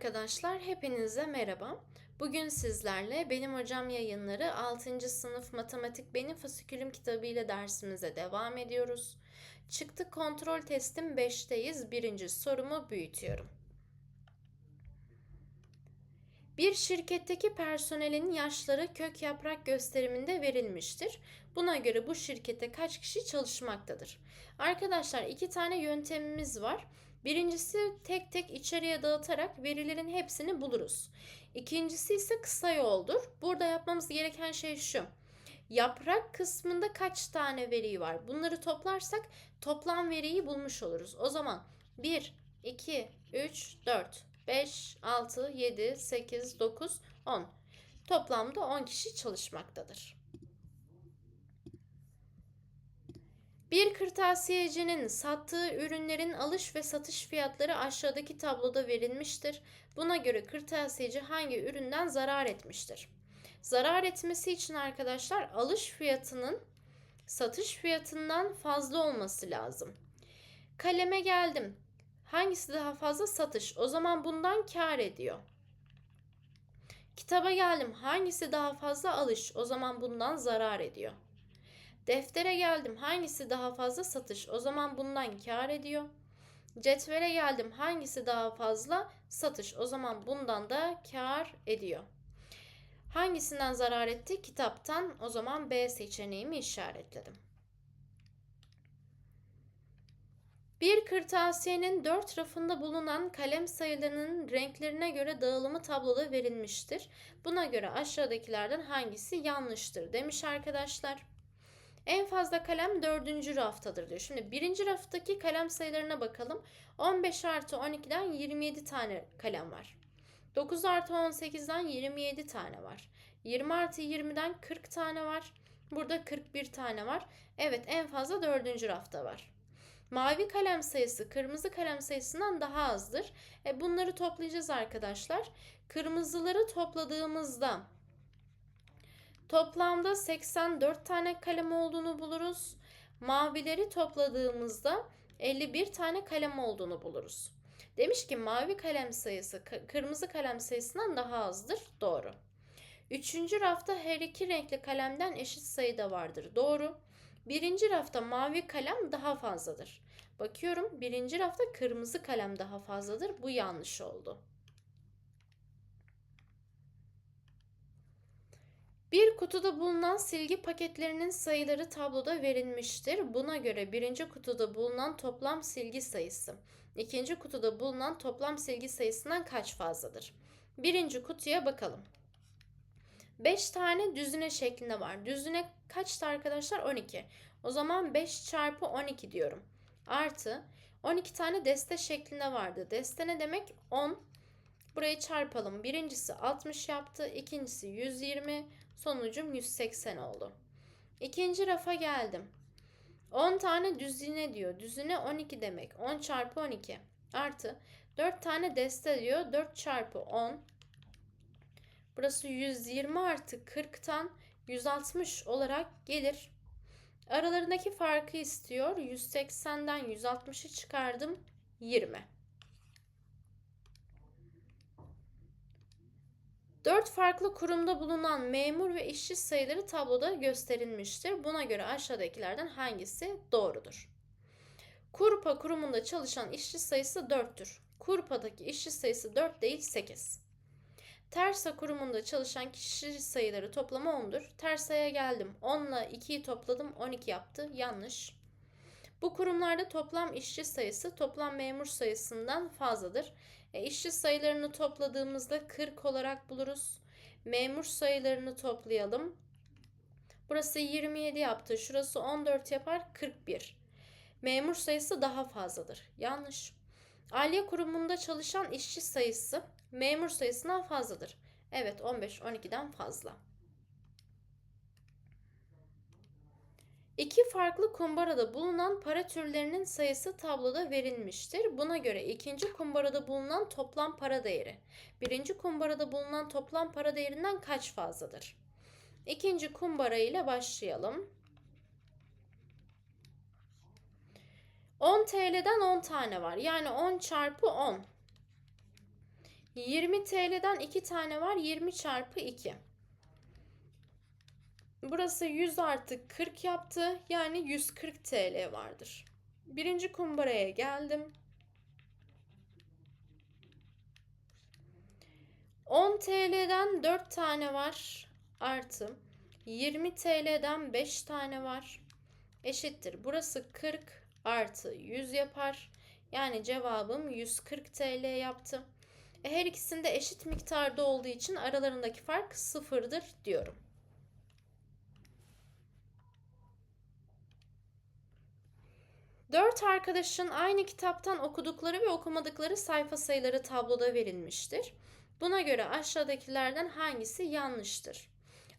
arkadaşlar, hepinize merhaba. Bugün sizlerle Benim Hocam yayınları 6. sınıf matematik benim fasikülüm kitabı ile dersimize devam ediyoruz. Çıktı kontrol testim 5'teyiz. Birinci sorumu büyütüyorum. Bir şirketteki personelin yaşları kök yaprak gösteriminde verilmiştir. Buna göre bu şirkette kaç kişi çalışmaktadır? Arkadaşlar iki tane yöntemimiz var. Birincisi tek tek içeriye dağıtarak verilerin hepsini buluruz. İkincisi ise kısa yoldur. Burada yapmamız gereken şey şu. Yaprak kısmında kaç tane veri var? Bunları toplarsak toplam veriyi bulmuş oluruz. O zaman 1, 2, 3, 4, 5, 6, 7, 8, 9, 10. Toplamda 10 kişi çalışmaktadır. Bir kırtasiyecinin sattığı ürünlerin alış ve satış fiyatları aşağıdaki tabloda verilmiştir. Buna göre kırtasiyeci hangi üründen zarar etmiştir? Zarar etmesi için arkadaşlar alış fiyatının satış fiyatından fazla olması lazım. Kaleme geldim. Hangisi daha fazla satış? O zaman bundan kar ediyor. Kitaba geldim. Hangisi daha fazla alış? O zaman bundan zarar ediyor. Deftere geldim. Hangisi daha fazla satış? O zaman bundan kar ediyor. Cetvele geldim. Hangisi daha fazla satış? O zaman bundan da kar ediyor. Hangisinden zarar etti? Kitaptan. O zaman B seçeneğimi işaretledim. Bir kırtasiyenin dört rafında bulunan kalem sayılarının renklerine göre dağılımı tabloda verilmiştir. Buna göre aşağıdakilerden hangisi yanlıştır demiş arkadaşlar. En fazla kalem dördüncü raftadır diyor. Şimdi birinci raftaki kalem sayılarına bakalım. 15 artı 12'den 27 tane kalem var. 9 artı 18'den 27 tane var. 20 artı 20'den 40 tane var. Burada 41 tane var. Evet en fazla dördüncü rafta var. Mavi kalem sayısı kırmızı kalem sayısından daha azdır. E bunları toplayacağız arkadaşlar. Kırmızıları topladığımızda toplamda 84 tane kalem olduğunu buluruz. Mavileri topladığımızda 51 tane kalem olduğunu buluruz. Demiş ki mavi kalem sayısı kırmızı kalem sayısından daha azdır. Doğru. Üçüncü rafta her iki renkli kalemden eşit sayıda vardır. Doğru. Birinci rafta mavi kalem daha fazladır. Bakıyorum birinci rafta kırmızı kalem daha fazladır. Bu yanlış oldu. Bir kutuda bulunan silgi paketlerinin sayıları tabloda verilmiştir. Buna göre birinci kutuda bulunan toplam silgi sayısı, ikinci kutuda bulunan toplam silgi sayısından kaç fazladır? Birinci kutuya bakalım. 5 tane düzine şeklinde var. Düzine kaçtı arkadaşlar? 12. O zaman 5 çarpı 12 diyorum. Artı 12 tane deste şeklinde vardı. Deste ne demek? 10. Burayı çarpalım. Birincisi 60 yaptı. ikincisi 120. Sonucum 180 oldu. İkinci rafa geldim. 10 tane düzine diyor. Düzine 12 demek. 10 çarpı 12. Artı 4 tane deste diyor. 4 çarpı 10 Burası 120 artı 40'tan 160 olarak gelir. Aralarındaki farkı istiyor. 180'den 160'ı çıkardım. 20. 4 farklı kurumda bulunan memur ve işçi sayıları tabloda gösterilmiştir. Buna göre aşağıdakilerden hangisi doğrudur? Kurpa kurumunda çalışan işçi sayısı 4'tür. Kurpa'daki işçi sayısı 4 değil 8. Tersa kurumunda çalışan kişi sayıları toplamı 10'dur. Tersa'ya geldim. 10 ile 2'yi topladım 12 yaptı. Yanlış. Bu kurumlarda toplam işçi sayısı toplam memur sayısından fazladır. E, işçi sayılarını topladığımızda 40 olarak buluruz. Memur sayılarını toplayalım. Burası 27 yaptı. Şurası 14 yapar 41. Memur sayısı daha fazladır. Yanlış. Aliye kurumunda çalışan işçi sayısı memur sayısından fazladır. Evet 15-12'den fazla. İki farklı kumbarada bulunan para türlerinin sayısı tabloda verilmiştir. Buna göre ikinci kumbarada bulunan toplam para değeri birinci kumbarada bulunan toplam para değerinden kaç fazladır? İkinci kumbara ile başlayalım. 10 TL'den 10 tane var. Yani 10 çarpı 10. 20 TL'den 2 tane var. 20 çarpı 2. Burası 100 artı 40 yaptı. Yani 140 TL vardır. Birinci kumbaraya geldim. 10 TL'den 4 tane var. Artı 20 TL'den 5 tane var. Eşittir. Burası 40 artı 100 yapar. Yani cevabım 140 TL yaptı. E, Her ikisinde eşit miktarda olduğu için aralarındaki fark sıfırdır diyorum. Dört arkadaşın aynı kitaptan okudukları ve okumadıkları sayfa sayıları tabloda verilmiştir. Buna göre aşağıdakilerden hangisi yanlıştır?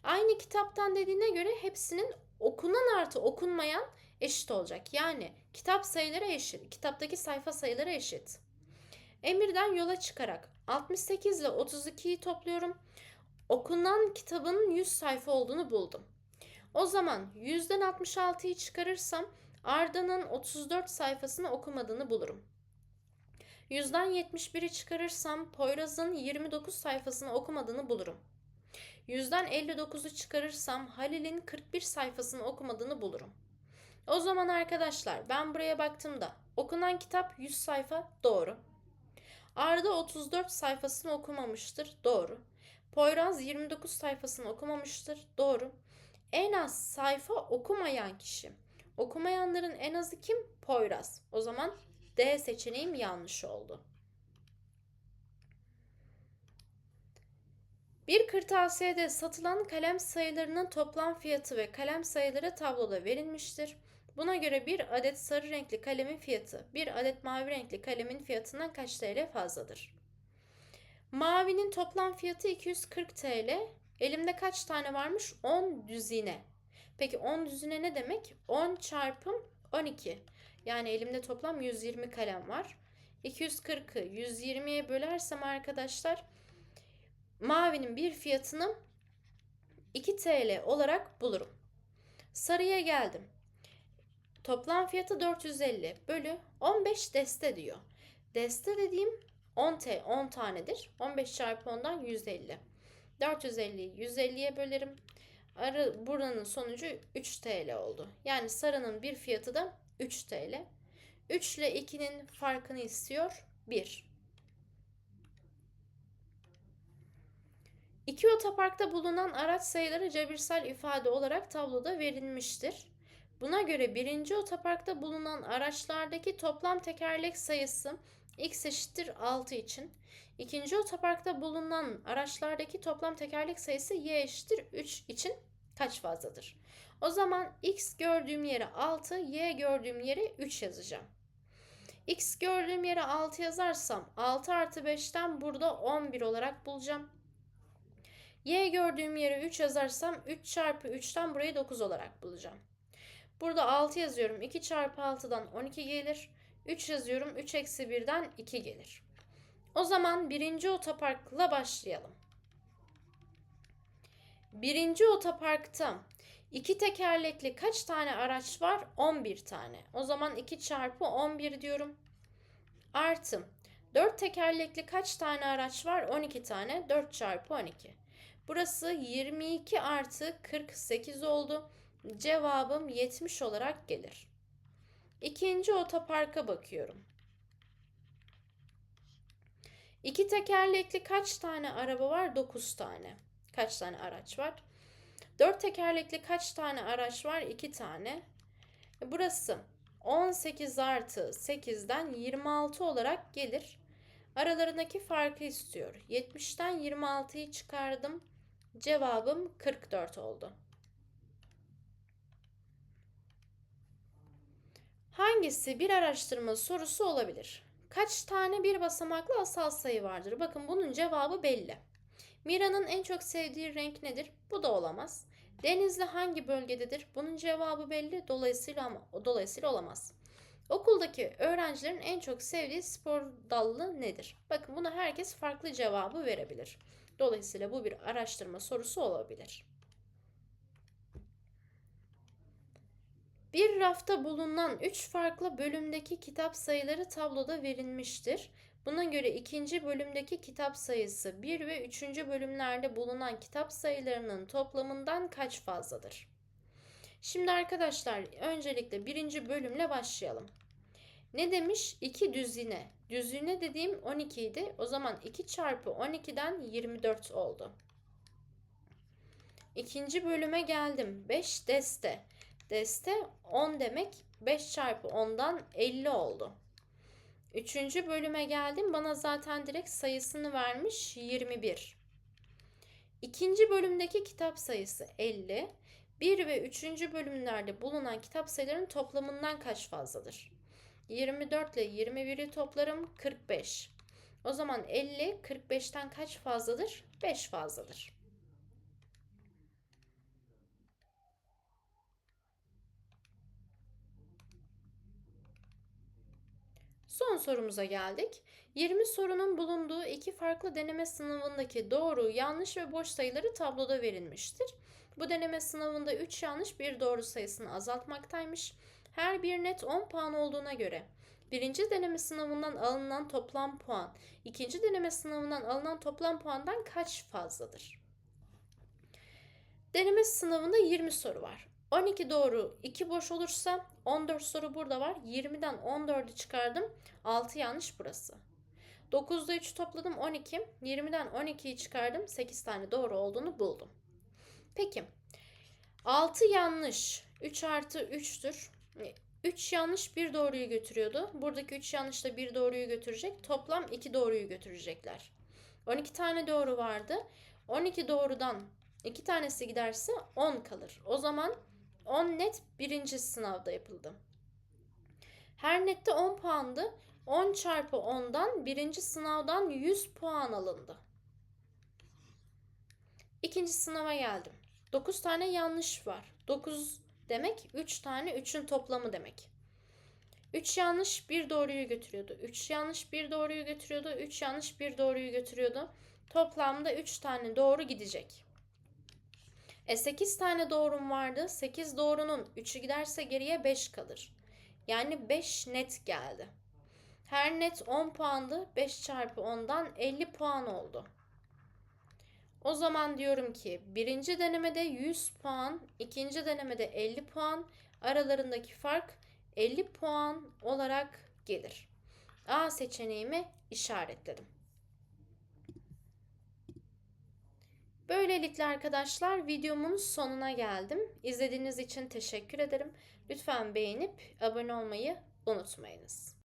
Aynı kitaptan dediğine göre hepsinin okunan artı okunmayan eşit olacak. Yani kitap sayıları eşit, kitaptaki sayfa sayıları eşit. Emirden yola çıkarak 68 ile 32'yi topluyorum. Okunan kitabın 100 sayfa olduğunu buldum. O zaman 100'den 66'yı çıkarırsam Arda'nın 34 sayfasını okumadığını bulurum. 100'den 71'i çıkarırsam Poyraz'ın 29 sayfasını okumadığını bulurum. 100'den 59'u çıkarırsam Halil'in 41 sayfasını okumadığını bulurum. O zaman arkadaşlar ben buraya baktığımda okunan kitap 100 sayfa doğru. Arda 34 sayfasını okumamıştır doğru. Poyraz 29 sayfasını okumamıştır doğru. En az sayfa okumayan kişi. Okumayanların en azı kim? Poyraz. O zaman D seçeneğim yanlış oldu. Bir kırtasiyede satılan kalem sayılarının toplam fiyatı ve kalem sayıları tabloda verilmiştir. Buna göre bir adet sarı renkli kalemin fiyatı bir adet mavi renkli kalemin fiyatından kaç TL fazladır? Mavinin toplam fiyatı 240 TL. Elimde kaç tane varmış? 10 düzine. Peki 10 düzine ne demek? 10 çarpım 12. Yani elimde toplam 120 kalem var. 240'ı 120'ye bölersem arkadaşlar mavinin bir fiyatını 2 TL olarak bulurum. Sarıya geldim. Toplam fiyatı 450 bölü 15 deste diyor. Deste dediğim 10 t 10 tanedir. 15 çarpı 10'dan 150. 450'yi 150'ye bölerim. Arı buranın sonucu 3 TL oldu. Yani sarının bir fiyatı da 3 TL. 3 ile 2'nin farkını istiyor. 1. İki otoparkta bulunan araç sayıları cebirsel ifade olarak tabloda verilmiştir. Buna göre birinci otoparkta bulunan araçlardaki toplam tekerlek sayısı x eşittir 6 için, ikinci otoparkta bulunan araçlardaki toplam tekerlek sayısı y eşittir 3 için kaç fazladır? O zaman x gördüğüm yere 6, y gördüğüm yere 3 yazacağım. x gördüğüm yere 6 yazarsam 6 artı 5'ten burada 11 olarak bulacağım. y gördüğüm yere 3 yazarsam 3 çarpı 3'ten burayı 9 olarak bulacağım. Burada 6 yazıyorum. 2 çarpı 6'dan 12 gelir. 3 yazıyorum. 3 eksi 1'den 2 gelir. O zaman birinci otoparkla başlayalım. Birinci otoparkta iki tekerlekli kaç tane araç var? 11 tane. O zaman 2 çarpı 11 diyorum. Artı 4 tekerlekli kaç tane araç var? 12 tane. 4 çarpı 12. Burası 22 artı 48 oldu. Cevabım 70 olarak gelir. İkinci otoparka bakıyorum. İki tekerlekli kaç tane araba var? 9 tane. Kaç tane araç var? Dört tekerlekli kaç tane araç var? 2 tane. Burası 18 artı 8'den 26 olarak gelir. Aralarındaki farkı istiyor. 70'ten 26'yı çıkardım. Cevabım 44 oldu. Hangisi bir araştırma sorusu olabilir? Kaç tane bir basamaklı asal sayı vardır? Bakın bunun cevabı belli. Mira'nın en çok sevdiği renk nedir? Bu da olamaz. Denizli hangi bölgededir? Bunun cevabı belli. Dolayısıyla ama dolayısıyla olamaz. Okuldaki öğrencilerin en çok sevdiği spor dalı nedir? Bakın buna herkes farklı cevabı verebilir. Dolayısıyla bu bir araştırma sorusu olabilir. Bir rafta bulunan 3 farklı bölümdeki kitap sayıları tabloda verilmiştir. Buna göre ikinci bölümdeki kitap sayısı 1 ve 3. bölümlerde bulunan kitap sayılarının toplamından kaç fazladır? Şimdi arkadaşlar öncelikle birinci bölümle başlayalım. Ne demiş? 2 düzine. Düzine dediğim 12 idi. O zaman 2 çarpı 12'den 24 oldu. İkinci bölüme geldim. 5 deste. Deste 10 demek. 5 çarpı 10'dan 50 oldu. Üçüncü bölüme geldim. Bana zaten direkt sayısını vermiş 21. İkinci bölümdeki kitap sayısı 50. 1 ve 3. bölümlerde bulunan kitap sayılarının toplamından kaç fazladır? 24 ile 21'i toplarım 45. O zaman 50 45'ten kaç fazladır? 5 fazladır. Son sorumuza geldik. 20 sorunun bulunduğu iki farklı deneme sınavındaki doğru, yanlış ve boş sayıları tabloda verilmiştir. Bu deneme sınavında 3 yanlış bir doğru sayısını azaltmaktaymış. Her bir net 10 puan olduğuna göre birinci deneme sınavından alınan toplam puan, ikinci deneme sınavından alınan toplam puandan kaç fazladır? Deneme sınavında 20 soru var. 12 doğru 2 boş olursa 14 soru burada var. 20'den 14'ü çıkardım. 6 yanlış burası. 9'da 3 topladım 12. 20'den 12'yi çıkardım. 8 tane doğru olduğunu buldum. Peki 6 yanlış 3 artı 3'tür. 3 yanlış 1 doğruyu götürüyordu. Buradaki 3 yanlış da 1 doğruyu götürecek. Toplam 2 doğruyu götürecekler. 12 tane doğru vardı. 12 doğrudan 2 tanesi giderse 10 kalır. O zaman 10 net birinci sınavda yapıldı. Her nette 10 puandı. 10 çarpı 10'dan birinci sınavdan 100 puan alındı. İkinci sınava geldim. 9 tane yanlış var. 9 demek 3 tane 3'ün toplamı demek. 3 yanlış 1 doğruyu götürüyordu. 3 yanlış 1 doğruyu götürüyordu. 3 yanlış 1 doğruyu götürüyordu. Toplamda 3 tane doğru gidecek. E 8 tane doğrum vardı. 8 doğrunun 3'ü giderse geriye 5 kalır. Yani 5 net geldi. Her net 10 puandı. 5 çarpı 10'dan 50 puan oldu. O zaman diyorum ki birinci denemede 100 puan, ikinci denemede 50 puan, aralarındaki fark 50 puan olarak gelir. A seçeneğimi işaretledim. Böylelikle arkadaşlar videomun sonuna geldim. İzlediğiniz için teşekkür ederim. Lütfen beğenip abone olmayı unutmayınız.